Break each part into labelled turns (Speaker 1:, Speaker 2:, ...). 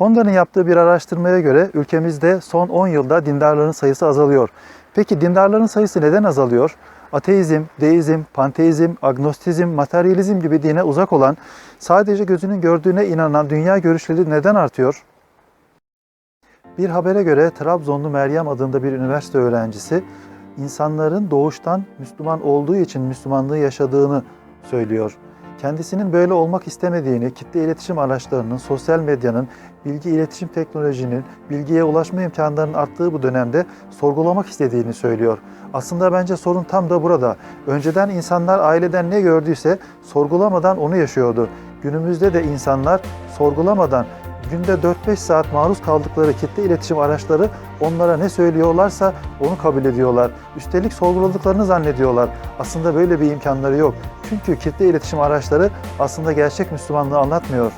Speaker 1: Konda'nın yaptığı bir araştırmaya göre ülkemizde son 10 yılda dindarların sayısı azalıyor. Peki dindarların sayısı neden azalıyor? Ateizm, deizm, panteizm, agnostizm, materyalizm gibi dine uzak olan, sadece gözünün gördüğüne inanan dünya görüşleri neden artıyor? Bir habere göre Trabzonlu Meryem adında bir üniversite öğrencisi insanların doğuştan Müslüman olduğu için Müslümanlığı yaşadığını söylüyor. Kendisinin böyle olmak istemediğini, kitle iletişim araçlarının, sosyal medyanın, bilgi iletişim teknolojinin, bilgiye ulaşma imkanlarının arttığı bu dönemde sorgulamak istediğini söylüyor. Aslında bence sorun tam da burada. Önceden insanlar aileden ne gördüyse sorgulamadan onu yaşıyordu. Günümüzde de insanlar sorgulamadan günde 4-5 saat maruz kaldıkları kitle iletişim araçları onlara ne söylüyorlarsa onu kabul ediyorlar. Üstelik sorguladıklarını zannediyorlar. Aslında böyle bir imkanları yok. Çünkü kitle iletişim araçları aslında gerçek Müslümanlığı anlatmıyor.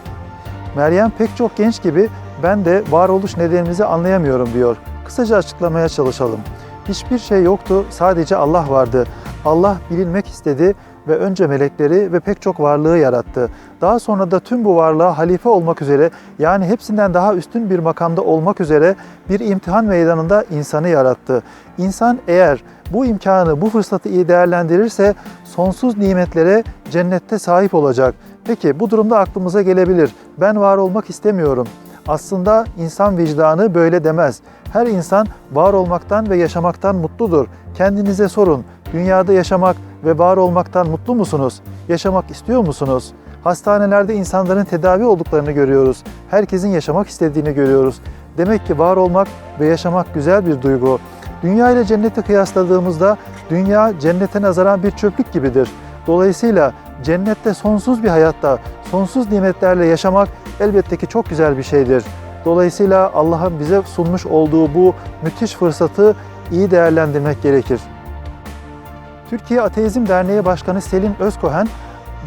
Speaker 1: Meryem pek çok genç gibi ben de varoluş nedenimizi anlayamıyorum diyor. Kısaca açıklamaya çalışalım. Hiçbir şey yoktu, sadece Allah vardı. Allah bilinmek istedi ve önce melekleri ve pek çok varlığı yarattı. Daha sonra da tüm bu varlığa halife olmak üzere yani hepsinden daha üstün bir makamda olmak üzere bir imtihan meydanında insanı yarattı. İnsan eğer bu imkanı, bu fırsatı iyi değerlendirirse sonsuz nimetlere cennette sahip olacak. Peki bu durumda aklımıza gelebilir. Ben var olmak istemiyorum. Aslında insan vicdanı böyle demez. Her insan var olmaktan ve yaşamaktan mutludur. Kendinize sorun. Dünyada yaşamak ve var olmaktan mutlu musunuz? Yaşamak istiyor musunuz? Hastanelerde insanların tedavi olduklarını görüyoruz. Herkesin yaşamak istediğini görüyoruz. Demek ki var olmak ve yaşamak güzel bir duygu. Dünya ile cenneti kıyasladığımızda dünya cennete nazaran bir çöplük gibidir. Dolayısıyla cennette sonsuz bir hayatta, sonsuz nimetlerle yaşamak elbette ki çok güzel bir şeydir. Dolayısıyla Allah'ın bize sunmuş olduğu bu müthiş fırsatı iyi değerlendirmek gerekir. Türkiye Ateizm Derneği Başkanı Selim Özkohen,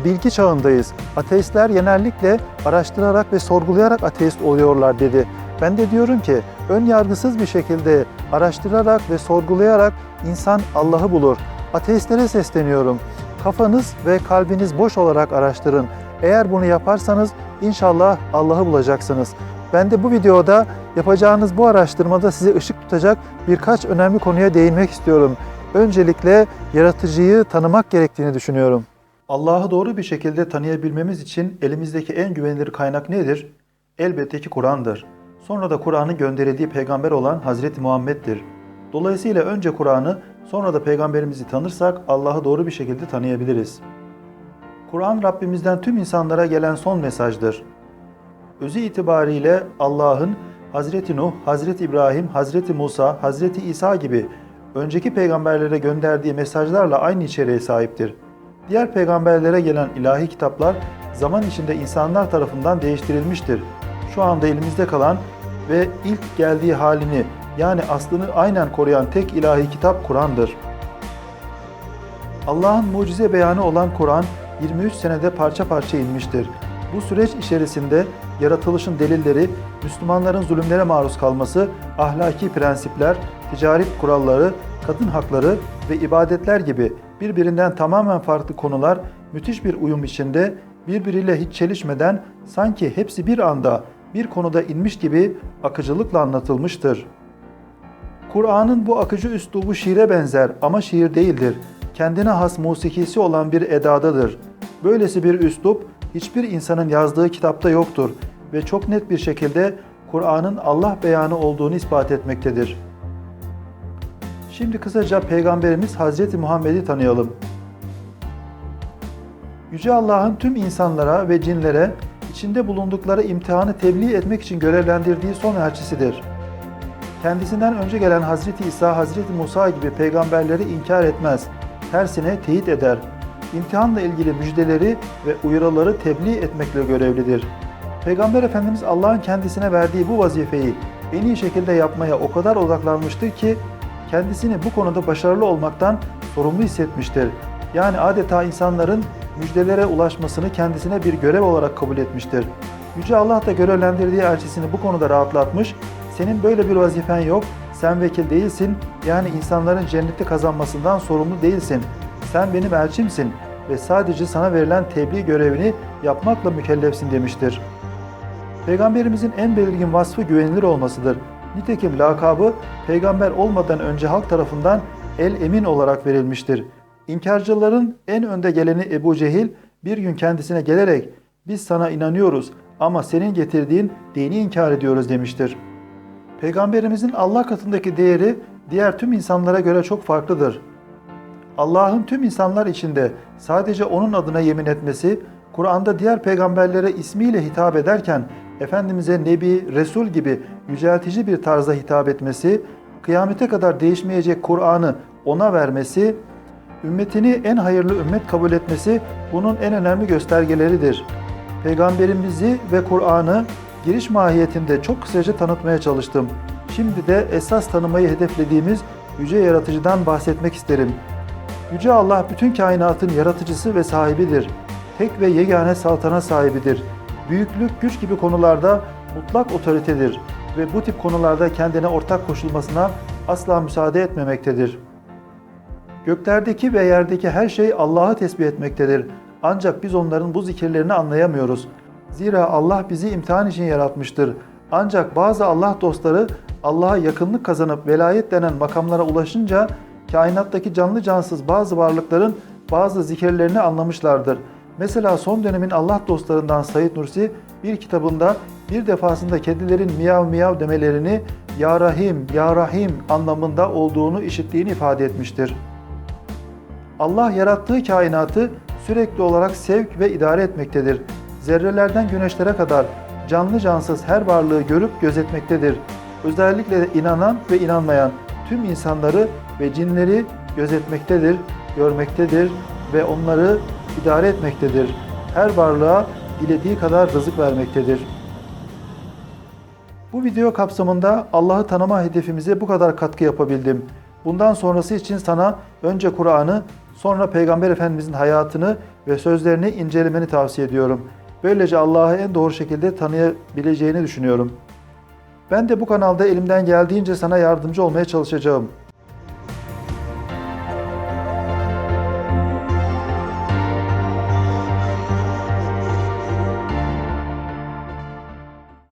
Speaker 1: bilgi çağındayız. Ateistler genellikle araştırarak ve sorgulayarak ateist oluyorlar dedi. Ben de diyorum ki ön yargısız bir şekilde araştırarak ve sorgulayarak insan Allah'ı bulur. Ateistlere sesleniyorum. Kafanız ve kalbiniz boş olarak araştırın. Eğer bunu yaparsanız inşallah Allah'ı bulacaksınız. Ben de bu videoda yapacağınız bu araştırmada size ışık tutacak birkaç önemli konuya değinmek istiyorum. Öncelikle yaratıcıyı tanımak gerektiğini düşünüyorum. Allah'ı doğru bir şekilde tanıyabilmemiz için elimizdeki en güvenilir kaynak nedir? Elbette ki Kur'an'dır. Sonra da Kur'an'ın gönderildiği peygamber olan Hazreti Muhammed'dir. Dolayısıyla önce Kur'an'ı sonra da peygamberimizi tanırsak Allah'ı doğru bir şekilde tanıyabiliriz. Kur'an Rabbimizden tüm insanlara gelen son mesajdır. Özü itibariyle Allah'ın Hazreti Nuh, Hazreti İbrahim, Hazreti Musa, Hazreti İsa gibi önceki peygamberlere gönderdiği mesajlarla aynı içeriğe sahiptir. Diğer peygamberlere gelen ilahi kitaplar zaman içinde insanlar tarafından değiştirilmiştir. Şu anda elimizde kalan ve ilk geldiği halini yani aslını aynen koruyan tek ilahi kitap Kur'an'dır. Allah'ın mucize beyanı olan Kur'an 23 senede parça parça inmiştir. Bu süreç içerisinde yaratılışın delilleri, Müslümanların zulümlere maruz kalması, ahlaki prensipler, ticaret kuralları, kadın hakları ve ibadetler gibi birbirinden tamamen farklı konular müthiş bir uyum içinde birbiriyle hiç çelişmeden sanki hepsi bir anda bir konuda inmiş gibi akıcılıkla anlatılmıştır. Kur'an'ın bu akıcı üslubu şiire benzer ama şiir değildir. Kendine has musikisi olan bir edadadır. Böylesi bir üslup hiçbir insanın yazdığı kitapta yoktur ve çok net bir şekilde Kur'an'ın Allah beyanı olduğunu ispat etmektedir. Şimdi kısaca Peygamberimiz Hazreti Muhammed'i tanıyalım. Yüce Allah'ın tüm insanlara ve cinlere içinde bulundukları imtihanı tebliğ etmek için görevlendirdiği son elçisidir. Kendisinden önce gelen Hazreti İsa, Hazreti Musa gibi peygamberleri inkar etmez. Tersine teyit eder. İmtihanla ilgili müjdeleri ve uyarıları tebliğ etmekle görevlidir. Peygamber Efendimiz Allah'ın kendisine verdiği bu vazifeyi en iyi şekilde yapmaya o kadar odaklanmıştır ki kendisini bu konuda başarılı olmaktan sorumlu hissetmiştir. Yani adeta insanların müjdelere ulaşmasını kendisine bir görev olarak kabul etmiştir. Yüce Allah da görevlendirdiği elçisini bu konuda rahatlatmış, senin böyle bir vazifen yok, sen vekil değilsin, yani insanların cenneti kazanmasından sorumlu değilsin. Sen benim elçimsin ve sadece sana verilen tebliğ görevini yapmakla mükellefsin demiştir. Peygamberimizin en belirgin vasfı güvenilir olmasıdır. Nitekim lakabı peygamber olmadan önce halk tarafından el emin olarak verilmiştir. İnkarcıların en önde geleni Ebu Cehil bir gün kendisine gelerek biz sana inanıyoruz ama senin getirdiğin dini inkar ediyoruz demiştir. Peygamberimizin Allah katındaki değeri diğer tüm insanlara göre çok farklıdır. Allah'ın tüm insanlar içinde sadece onun adına yemin etmesi, Kur'an'da diğer peygamberlere ismiyle hitap ederken Efendimiz'e Nebi, Resul gibi yüceltici bir tarzda hitap etmesi, kıyamete kadar değişmeyecek Kur'an'ı ona vermesi, ümmetini en hayırlı ümmet kabul etmesi bunun en önemli göstergeleridir. Peygamberimizi ve Kur'an'ı giriş mahiyetinde çok kısaca tanıtmaya çalıştım. Şimdi de esas tanımayı hedeflediğimiz yüce yaratıcıdan bahsetmek isterim. Yüce Allah bütün kainatın yaratıcısı ve sahibidir. Tek ve yegane saltana sahibidir. Büyüklük, güç gibi konularda mutlak otoritedir ve bu tip konularda kendine ortak koşulmasına asla müsaade etmemektedir. Göklerdeki ve yerdeki her şey Allah'ı tesbih etmektedir. Ancak biz onların bu zikirlerini anlayamıyoruz. Zira Allah bizi imtihan için yaratmıştır. Ancak bazı Allah dostları Allah'a yakınlık kazanıp velayet denen makamlara ulaşınca kainattaki canlı cansız bazı varlıkların bazı zikirlerini anlamışlardır. Mesela son dönemin Allah dostlarından Said Nursi bir kitabında bir defasında kedilerin miyav miyav demelerini Ya Rahim, Ya Rahim anlamında olduğunu işittiğini ifade etmiştir. Allah yarattığı kainatı sürekli olarak sevk ve idare etmektedir. Zerrelerden güneşlere kadar canlı cansız her varlığı görüp gözetmektedir. Özellikle inanan ve inanmayan tüm insanları ve cinleri gözetmektedir, görmektedir ve onları idare etmektedir. Her varlığa dilediği kadar rızık vermektedir. Bu video kapsamında Allah'ı tanıma hedefimize bu kadar katkı yapabildim. Bundan sonrası için sana önce Kur'an'ı, sonra Peygamber Efendimizin hayatını ve sözlerini incelemeni tavsiye ediyorum. Böylece Allah'ı en doğru şekilde tanıyabileceğini düşünüyorum. Ben de bu kanalda elimden geldiğince sana yardımcı olmaya çalışacağım.